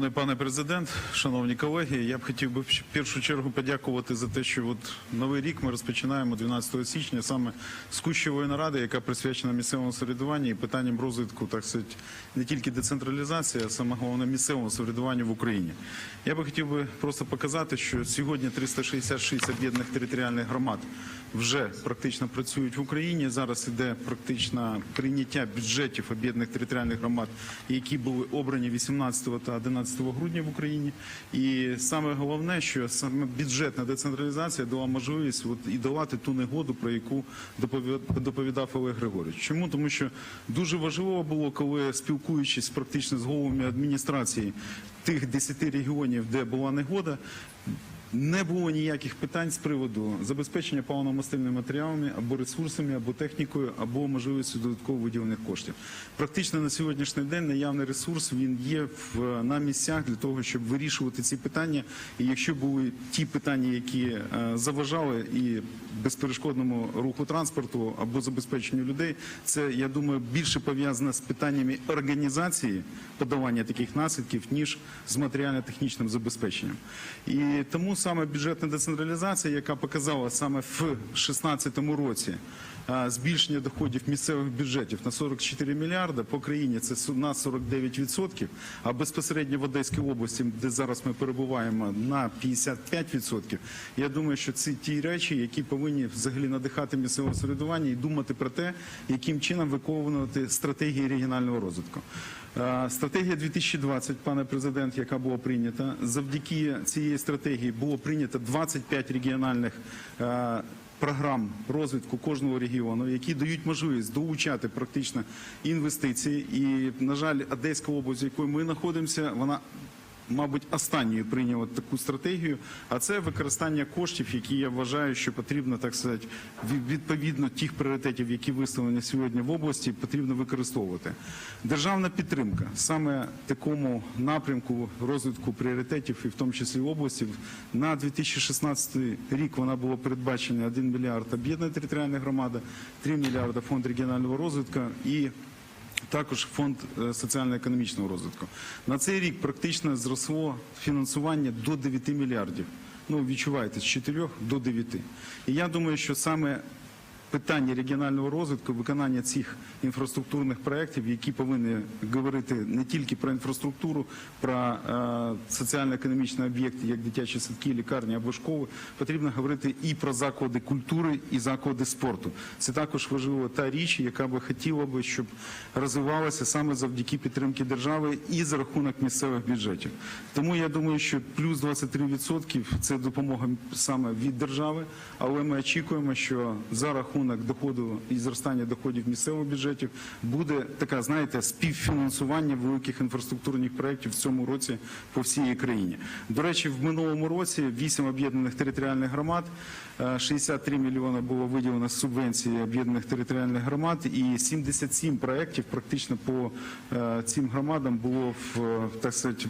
Шановний пане президент, шановні колеги, я б хотів би в першу чергу подякувати за те, що от новий рік ми розпочинаємо 12 січня саме з кущової наради, яка присвячена місцевому самоврядуванню і питанням розвитку, так сказати, не тільки децентралізації, а саме головне місцевому самоврядуванню в Україні. Я би хотів би просто показати, що сьогодні 366 об'єднаних територіальних громад вже практично працюють в Україні. Зараз іде практично прийняття бюджетів об'єднаних територіальних громад, які були обрані 18 та 11 грудня в Україні. І саме головне, що саме бюджетна децентралізація дала можливість от, і долати ту негоду, про яку доповідав Олег Григорович. Чому? Тому що дуже важливо було, коли спілкуючись практично з головами адміністрації тих 10 регіонів, де була негода. Не було ніяких питань з приводу забезпечення паливно-мастильними матеріалами або ресурсами, або технікою, або можливістю додатково виділених коштів. Практично на сьогоднішній день наявний ресурс він є в на місцях для того, щоб вирішувати ці питання. І якщо були ті питання, які е, заважали і безперешкодному руху транспорту або забезпеченню людей, це я думаю більше пов'язано з питаннями організації подавання таких наслідків ніж з матеріально-технічним забезпеченням. І тому саме бюджетна децентралізація, яка показала саме в 2016 році збільшення доходів місцевих бюджетів на 44 мільярди по країні це на 49%, а безпосередньо в Одеській області, де зараз ми перебуваємо, на 55%. Я думаю, що це ті речі, які повинні взагалі надихати місцеве самоврядування і думати про те, яким чином виконувати стратегії регіонального розвитку. Стратегія 2020, пане президент, яка була прийнята, завдяки цієї стратегії було прийнято 25 регіональних програм розвитку кожного регіону, які дають можливість долучати практично інвестиції. І, на жаль, Одеська область, в якої ми знаходимося, вона мабуть, останньою прийняв таку стратегію, а це використання коштів, які я вважаю, що потрібно так сказати, відповідно тих пріоритетів, які виставлені сьогодні в області, потрібно використовувати. Державна підтримка саме такому напрямку розвитку пріоритетів, і в тому числі області, на 2016 рік вона була передбачена 1 мільярд об'єднана територіальна громада, 3 мільярди фонд регіонального розвитку і також фонд е, соціально-економічного розвитку. На цей рік практично зросло фінансування до 9 мільярдів. Ну, відчуваєте, з 4 до 9. І я думаю, що саме питання регіонального розвитку, виконання цих інфраструктурних проєктів, які повинні говорити не тільки про інфраструктуру, про е, соціально-економічні об'єкти, як дитячі садки, лікарні або школи, потрібно говорити і про заклади культури, і заклади спорту. Це також важлива та річ, яка би хотіла би, щоб розвивалася саме завдяки підтримки держави і за рахунок місцевих бюджетів. Тому я думаю, що плюс 23% – це допомога саме від держави, але ми очікуємо, що за рахунок доходу і зростання доходів місцевих бюджетів буде така, знаєте, співфінансування великих інфраструктурних проєктів в цьому році по всій країні. До речі, в минулому році 8 об'єднаних територіальних громад, е, 63 мільйони було виділено з субвенції об'єднаних територіальних громад, і 77 проєктів практично по е, цим громадам було в е, так сказати,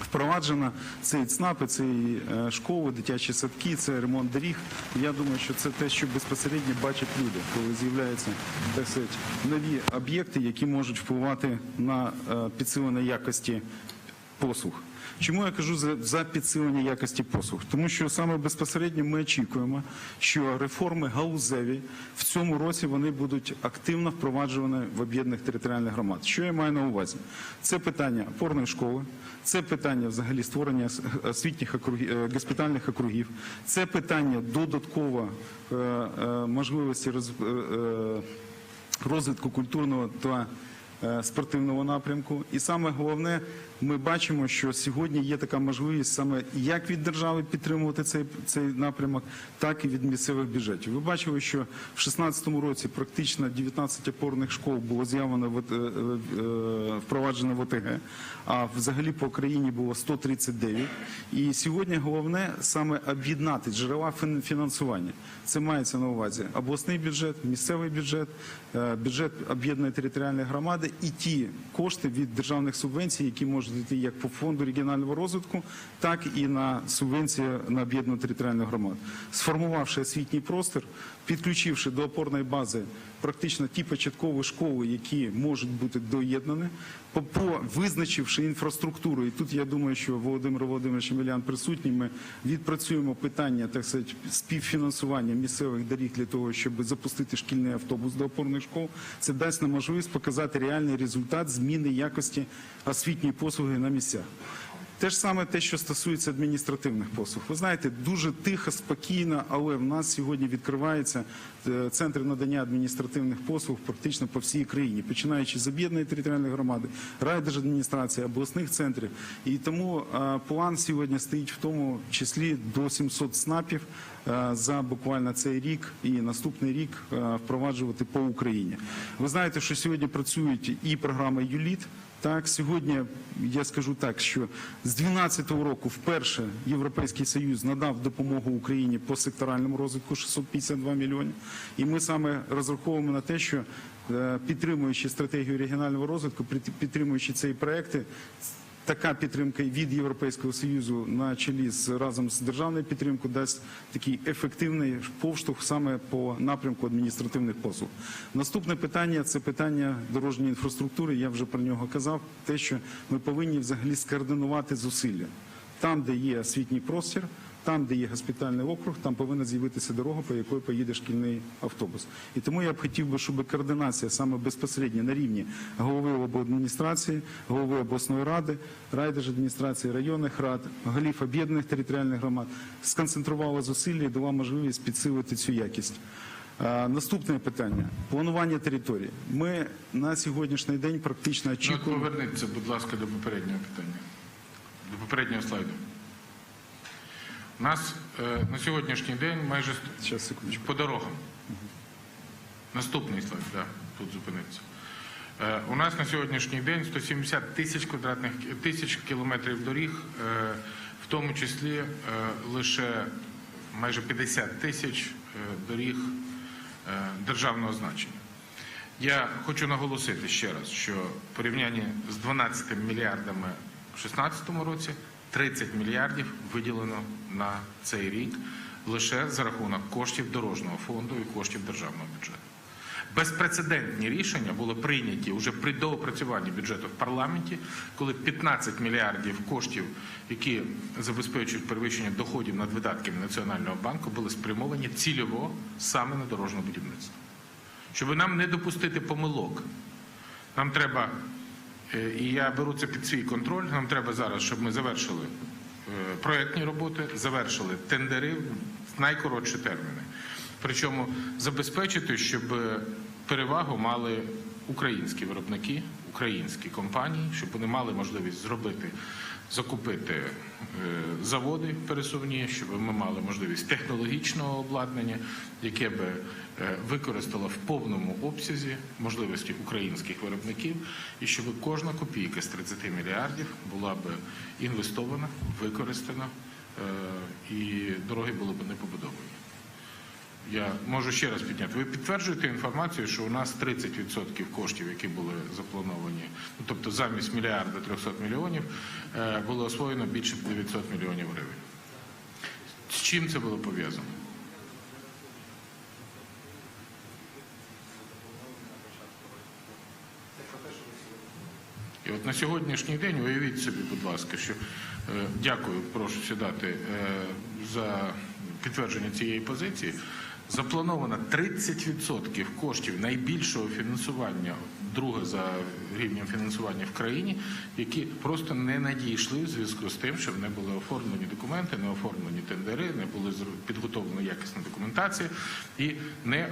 Впроваджено це і ЦНАПи, це і е, школи, дитячі садки, це ремонт доріг. Я думаю, що це те, що безпосередньо бачать люди, коли з'являються так сказати, нові об'єкти, які можуть впливати на е, підсилення якості послуг. Чому я кажу за, за підсилення якості послуг? Тому що саме безпосередньо ми очікуємо, що реформи галузеві в цьому році вони будуть активно впроваджувані в об'єднаних територіальних громад. Що я маю на увазі? Це питання опорної школи, це питання взагалі створення освітніх округів, е, госпітальних округів, це питання додатково е, е, можливості роз, розвитку культурного та спортивного напрямку. І саме головне, ми бачимо, що сьогодні є така можливість саме як від держави підтримувати цей, цей напрямок, так і від місцевих бюджетів. Ви бачили, що в 2016 році практично 19 опорних школ було з'явлено е, е, е, впроваджено в ОТГ, а взагалі по країні було 139. І сьогодні головне саме об'єднати джерела фінансування. Це мається на увазі обласний бюджет, місцевий бюджет, бюджет об'єднаної територіальної громади і ті кошти від державних субвенцій, які можуть йти як по фонду регіонального розвитку, так і на субвенцію на об'єднану територіальну громаду. Сформувавши освітній простір, підключивши до опорної бази практично ті початкові школи, які можуть бути доєднані, визначивши інфраструктуру, і тут я думаю, що Володимир Володимирович Емельян присутній, ми відпрацюємо питання так сказати, співфінансування місцевих доріг для того, щоб запустити шкільний автобус до опорних школ. Це дасть нам можливість показати реальний результат зміни якості освітньої послуги на місцях. Те ж саме те, що стосується адміністративних послуг. Ви знаєте, дуже тихо, спокійно, але в нас сьогодні відкриваються е, центри надання адміністративних послуг практично по всій країні, починаючи з об'єднаної територіальної громади, райдержадміністрації, обласних центрів. І тому е, план сьогодні стоїть в тому числі до 700 снапів за буквально цей рік і наступний рік е, впроваджувати по Україні. Ви знаєте, що сьогодні працюють і програма ЮЛІТ. Так, сьогодні я скажу так, що з 2012 року вперше Європейський Союз надав допомогу Україні по секторальному розвитку 652 мільйони. І ми саме розраховуємо на те, що е, підтримуючи стратегію регіонального розвитку, підтримуючи ці проекти, така підтримка від Європейського Союзу на чолі з разом з державною підтримкою дасть такий ефективний повштовх саме по напрямку адміністративних послуг. Наступне питання це питання дорожньої інфраструктури. Я вже про нього казав. Те, що ми повинні взагалі скоординувати зусилля там, де є освітній простір. Там, де є госпітальний округ, там повинна з'явитися дорога, по якої поїде шкільний автобус. І тому я б хотів би, щоб координація саме безпосередньо на рівні голови обладміністрації, голови обласної ради, райдержадміністрації, районних рад, голів об'єднаних територіальних громад сконцентрувала зусилля і дала можливість підсилити цю якість. Наступне питання планування території. Ми на сьогоднішній день практично Ну, очікуємо. поверніться, будь ласка, до попереднього питання. До попереднього слайду. У нас е, на сьогоднішній день майже секундочку. по дорогам. Наступний слайд, да, тут зупиниться. Е, у нас на сьогоднішній день 170 тисяч квадратних тисяч кілометрів доріг, е, в тому числі е, лише майже 50 тисяч е, доріг е, державного значення. Я хочу наголосити ще раз, що в порівнянні з 12 мільярдами в 2016 році 30 мільярдів виділено на цей рік лише за рахунок коштів дорожнього фонду і коштів державного бюджету. Безпрецедентні рішення були прийняті вже при доопрацюванні бюджету в парламенті, коли 15 мільярдів коштів, які забезпечують перевищення доходів над видатками Національного банку, були спрямовані цільово саме на дорожнє будівництво. Щоб нам не допустити помилок, нам треба, і я беру це під свій контроль, нам треба зараз, щоб ми завершили проєктні проектні роботи, завершили тендери в найкоротші терміни. Причому забезпечити, щоб перевагу мали українські виробники, українські компанії, щоб вони мали можливість зробити, закупити е, заводи пересувні, щоб ми мали можливість технологічного обладнання, яке би е, використало в повному обсязі можливості українських виробників, і щоб кожна копійка з 30 мільярдів була б інвестована, використана, е, і дороги були б не побудовані. Я можу ще раз підняти. Ви підтверджуєте інформацію, що у нас 30% коштів, які були заплановані, ну тобто замість мільярда 300 мільйонів, е, було освоєно більше 900 мільйонів гривень. З чим це було пов'язано? І от на сьогоднішній день уявіть собі, будь ласка, що е, дякую, прошу сідати е, за підтвердження цієї позиції. Заплановано 30% коштів найбільшого фінансування, друге за рівнем фінансування в країні, які просто не надійшли в зв'язку з тим, що не були оформлені документи, не оформлені тендери, не були підготовлена якісна документація і не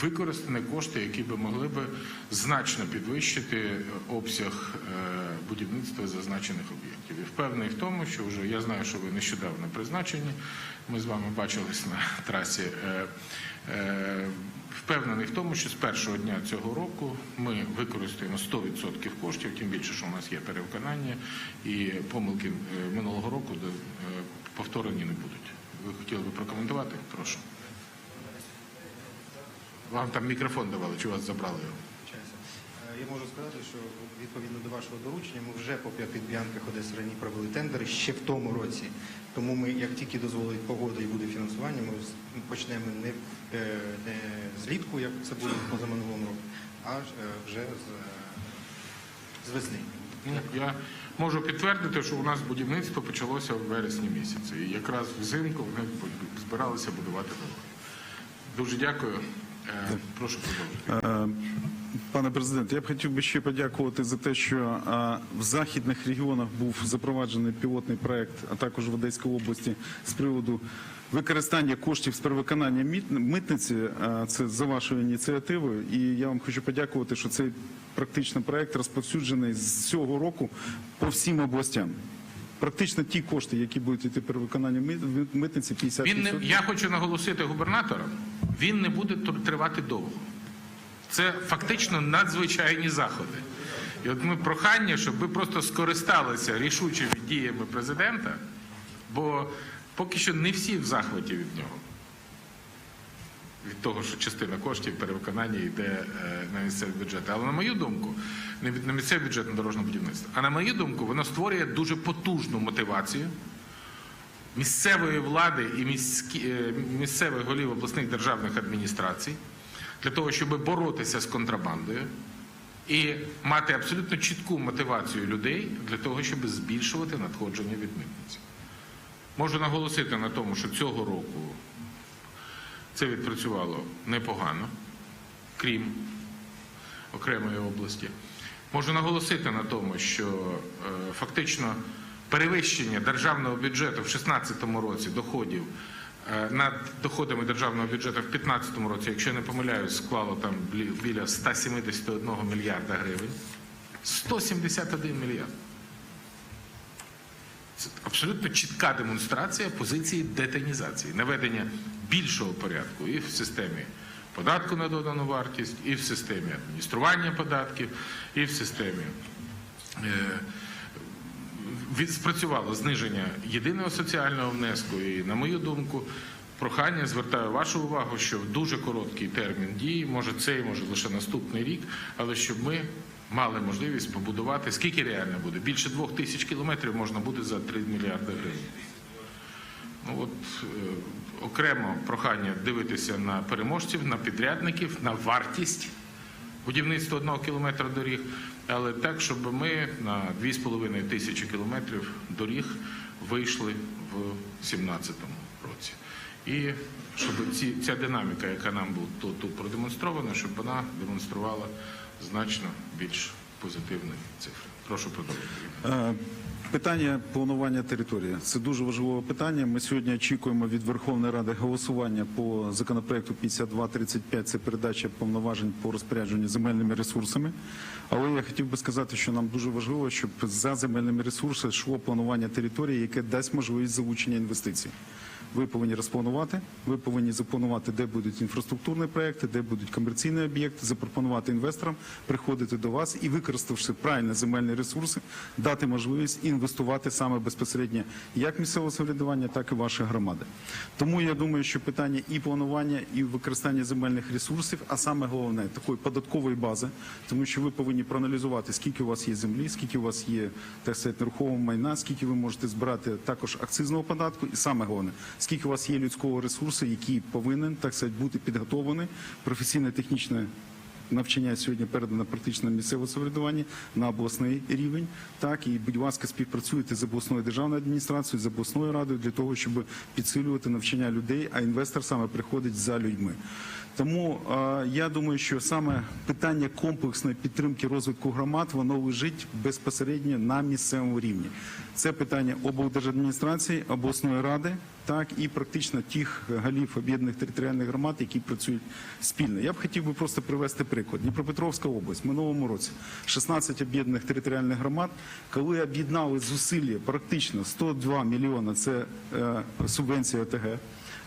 використані кошти, які би могли би значно підвищити обсяг е, будівництва зазначених об'єктів. І впевнений в тому, що вже я знаю, що ви нещодавно призначені. Ми з вами бачились на трасі. Е, е, Впевнений в тому, що з першого дня цього року ми використаємо 100% коштів, тим більше, що у нас є перевиконання, і помилки е, минулого року е, повторені не будуть. Ви хотіли би прокоментувати? Прошу. Вам там мікрофон давали, чи вас забрали його? Е, Я можу сказати, що відповідно вашого доручення ми вже по п'ятиб'янках Одеси рані провели тендери ще в тому році. Тому ми, як тільки дозволить погода і буде фінансування, ми почнемо не, е, не злітку, як це було позаминулому року, а е, вже з з весни. Ну, я можу підтвердити, що у нас будівництво почалося в вересні місяці. І якраз взимку вони збиралися будувати дорогу. Дуже дякую. Е, Прошу продовжити. Пане президенте, я б хотів би ще подякувати за те, що в західних регіонах був запроваджений пілотний проект, а також в Одеській області з приводу використання коштів з перевиконання митниці. Це за вашою ініціативою. І я вам хочу подякувати, що цей практично проект розповсюджений з цього року по всім областям. Практично ті кошти, які будуть йти перевиконання мит- митниці, 50%. Він не, я хочу наголосити губернаторам, він не буде тривати довго. Це фактично надзвичайні заходи. І от ми прохання, щоб ви просто скористалися рішучими діями президента, бо поки що не всі в захваті від нього. Від того, що частина коштів перевиконання йде е, на місцеві бюджети. Але на мою думку, не на місцевий бюджет на дорожнє будівництво, а на мою думку, воно створює дуже потужну мотивацію місцевої влади і міські, е, місцевих голів обласних державних адміністрацій для того, щоб боротися з контрабандою і мати абсолютно чітку мотивацію людей для того, щоб збільшувати надходження від митниці. Можу наголосити на тому, що цього року це відпрацювало непогано, крім окремої області. Можу наголосити на тому, що е, фактично перевищення державного бюджету в 2016 році доходів над доходами державного бюджету в 2015 році, якщо я не помиляюсь, склало там біля 171 мільярда гривень. 171 мільярд. Це абсолютно чітка демонстрація позиції детанізації, наведення більшого порядку і в системі податку на додану вартість, і в системі адміністрування податків, і в системі е, спрацювало зниження єдиного соціального внеску. І, на мою думку, прохання звертаю вашу увагу, що в дуже короткий термін дії, може цей, може лише наступний рік, але щоб ми мали можливість побудувати, скільки реально буде? Більше двох тисяч кілометрів можна буде за 3 мільярди гривень. Ну от е, окремо прохання дивитися на переможців, на підрядників, на вартість будівництва одного кілометра доріг, але так, щоб ми на 2,5 тисячі кілометрів доріг вийшли в 2017 році. І щоб ці, ця динаміка, яка нам була тут, тут продемонстрована, щоб вона демонструвала значно більш позитивні цифри. Прошу продовжити. Питання планування території це дуже важливе питання. Ми сьогодні очікуємо від Верховної Ради голосування по законопроекту 5235. Це передача повноважень по розпорядженню земельними ресурсами. Але я хотів би сказати, що нам дуже важливо, щоб за земельними ресурсами йшло планування території, яке дасть можливість залучення інвестицій. Ви повинні розпланувати, ви повинні запланувати, де будуть інфраструктурні проекти, де будуть комерційні об'єкти, запропонувати інвесторам приходити до вас і, використавши правильно земельні ресурси, дати можливість інвестувати саме безпосередньо як місцеве самоврядування, так і ваші громади. Тому я думаю, що питання і планування, і використання земельних ресурсів, а саме головне такої податкової бази, тому що ви повинні проаналізувати, скільки у вас є землі, скільки у вас є так сказати, нерухомого майна, скільки ви можете збирати також акцизного податку, і саме головне, скільки у вас є людського ресурсу, який повинен так сказати, бути підготовлений професійно-технічне навчання сьогодні передано практично на місцеве самоврядування на обласний рівень. Так і будь ласка, співпрацюйте з обласною державною адміністрацією, з обласною радою для того, щоб підсилювати навчання людей. А інвестор саме приходить за людьми. Тому е, я думаю, що саме питання комплексної підтримки розвитку громад воно лежить безпосередньо на місцевому рівні. Це питання облдержадміністрації, обласної ради, так і практично тих голів об'єднаних територіальних громад, які працюють спільно. Я б хотів би просто привести приклад. Дніпропетровська область минулому році 16 об'єднаних територіальних громад, коли об'єднали зусилля практично 102 мільйони це е, субвенція ОТГ.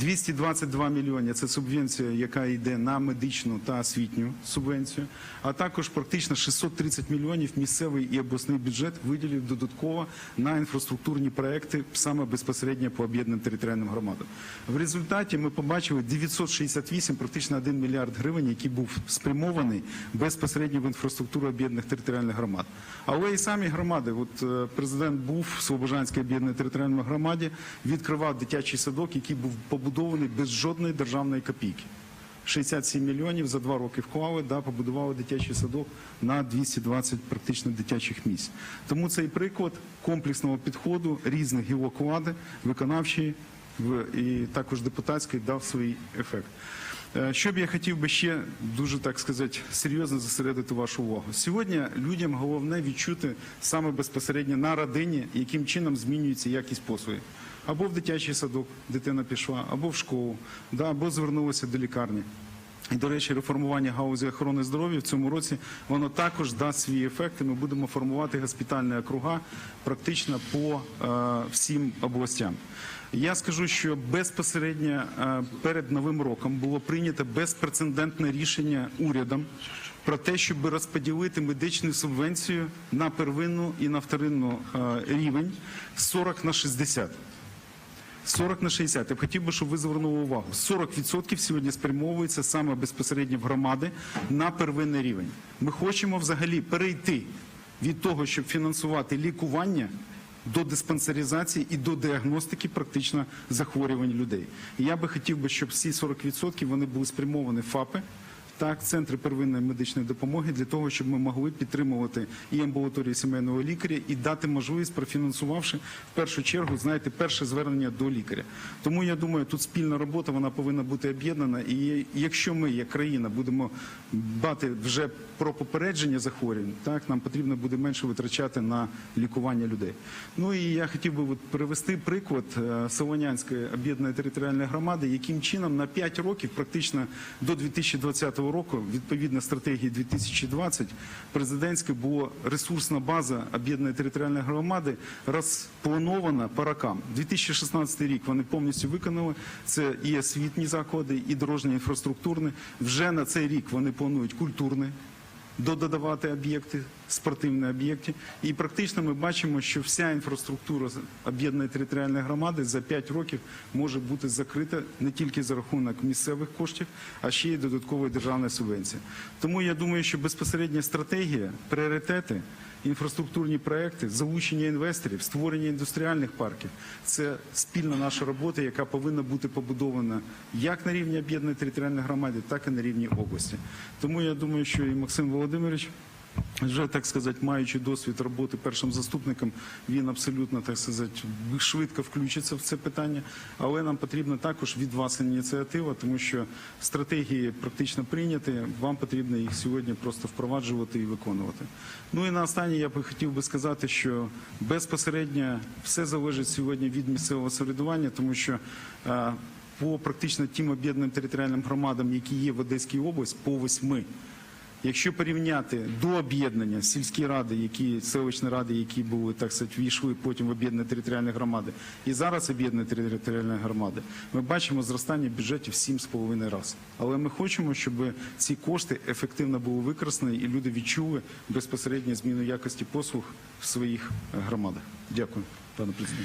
222 мільйони – це субвенція, яка йде на медичну та освітню субвенцію, а також практично 630 мільйонів місцевий і обласний бюджет виділив додатково на інфраструктурні проекти саме безпосередньо по об'єднаним територіальним громадам. В результаті ми побачили 968, практично 1 мільярд гривень, який був спрямований безпосередньо в інфраструктуру об'єднаних територіальних громад. Але і самі громади, от е, президент був в Слобожанській об'єднаній територіальній громаді, відкривав дитячий садок, який був побудований без жодної державної копійки. 67 мільйонів за два роки вклали, да, побудували дитячий садок на 220 практично дитячих місць. Тому цей приклад комплексного підходу різних гілок влади, виконавчої і також депутатської дав свій ефект. Е, Що б я хотів би ще дуже так сказати серйозно зосередити вашу увагу. Сьогодні людям головне відчути саме безпосередньо на родині, яким чином змінюється якість послуги. Або в дитячий садок дитина пішла, або в школу, да, або звернулася до лікарні. І, до речі, реформування галузі охорони здоров'я в цьому році воно також дасть свій ефект. І ми будемо формувати госпітальні округа практично по е, всім областям. Я скажу, що безпосередньо е, перед новим роком було прийнято безпрецедентне рішення урядом про те, щоб розподілити медичну субвенцію на первинну і на вторинну е, рівень 40 на 60. 40 на 60. Я б хотів би, щоб ви звернули увагу. 40% сьогодні спрямовується саме безпосередньо в громади на первинний рівень. Ми хочемо взагалі перейти від того, щоб фінансувати лікування до диспансеризації і до діагностики практично захворювань людей. Я би хотів би, щоб всі 40% вони були спрямовані ФАПи, так, центри первинної медичної допомоги для того, щоб ми могли підтримувати і амбулаторії сімейного лікаря і дати можливість, профінансувавши в першу чергу, знаєте, перше звернення до лікаря. Тому я думаю, тут спільна робота вона повинна бути об'єднана. І якщо ми, як країна, будемо дбати вже про попередження захворювань, так нам потрібно буде менше витрачати на лікування людей. Ну і я хотів би от привести приклад е, Солонянської об'єднаної територіальної громади, яким чином на 5 років, практично до 2020 року, відповідно стратегії 2020, президентська була ресурсна база об'єднаної територіальної громади розпланована по рокам. 2016 рік вони повністю виконали. Це і освітні заклади, і дорожні інфраструктурні. Вже на цей рік вони планують культурний додавати об'єкти, спортивні об'єкти. І практично ми бачимо, що вся інфраструктура об'єднаної територіальної громади за 5 років може бути закрита не тільки за рахунок місцевих коштів, а ще й додаткової державної субвенції. Тому я думаю, що безпосередня стратегія, пріоритети, інфраструктурні проекти, залучення інвесторів, створення індустріальних парків це спільна наша робота, яка повинна бути побудована як на рівні об'єднаної територіальної громади, так і на рівні області. Тому я думаю, що і Максим Володимирович. Вже так сказати, маючи досвід роботи першим заступником, він абсолютно так сказати швидко включиться в це питання. Але нам потрібна також від вас ініціатива, тому що стратегії практично прийняті. Вам потрібно їх сьогодні просто впроваджувати і виконувати. Ну і на останнє я би хотів би сказати, що безпосередньо все залежить сьогодні від місцевого самоврядування, тому що е, по практично тим об'єднаним територіальним громадам, які є в Одеській області, по восьми. Якщо порівняти до об'єднання сільські ради, які селищні ради, які були так сказати, війшли потім в об'єднані територіальні громади, і зараз об'єднані територіальні громади, ми бачимо зростання бюджетів в 7,5 разів. Але ми хочемо, щоб ці кошти ефективно були використані і люди відчули безпосередньо зміну якості послуг в своїх громадах. Дякую, пане президент.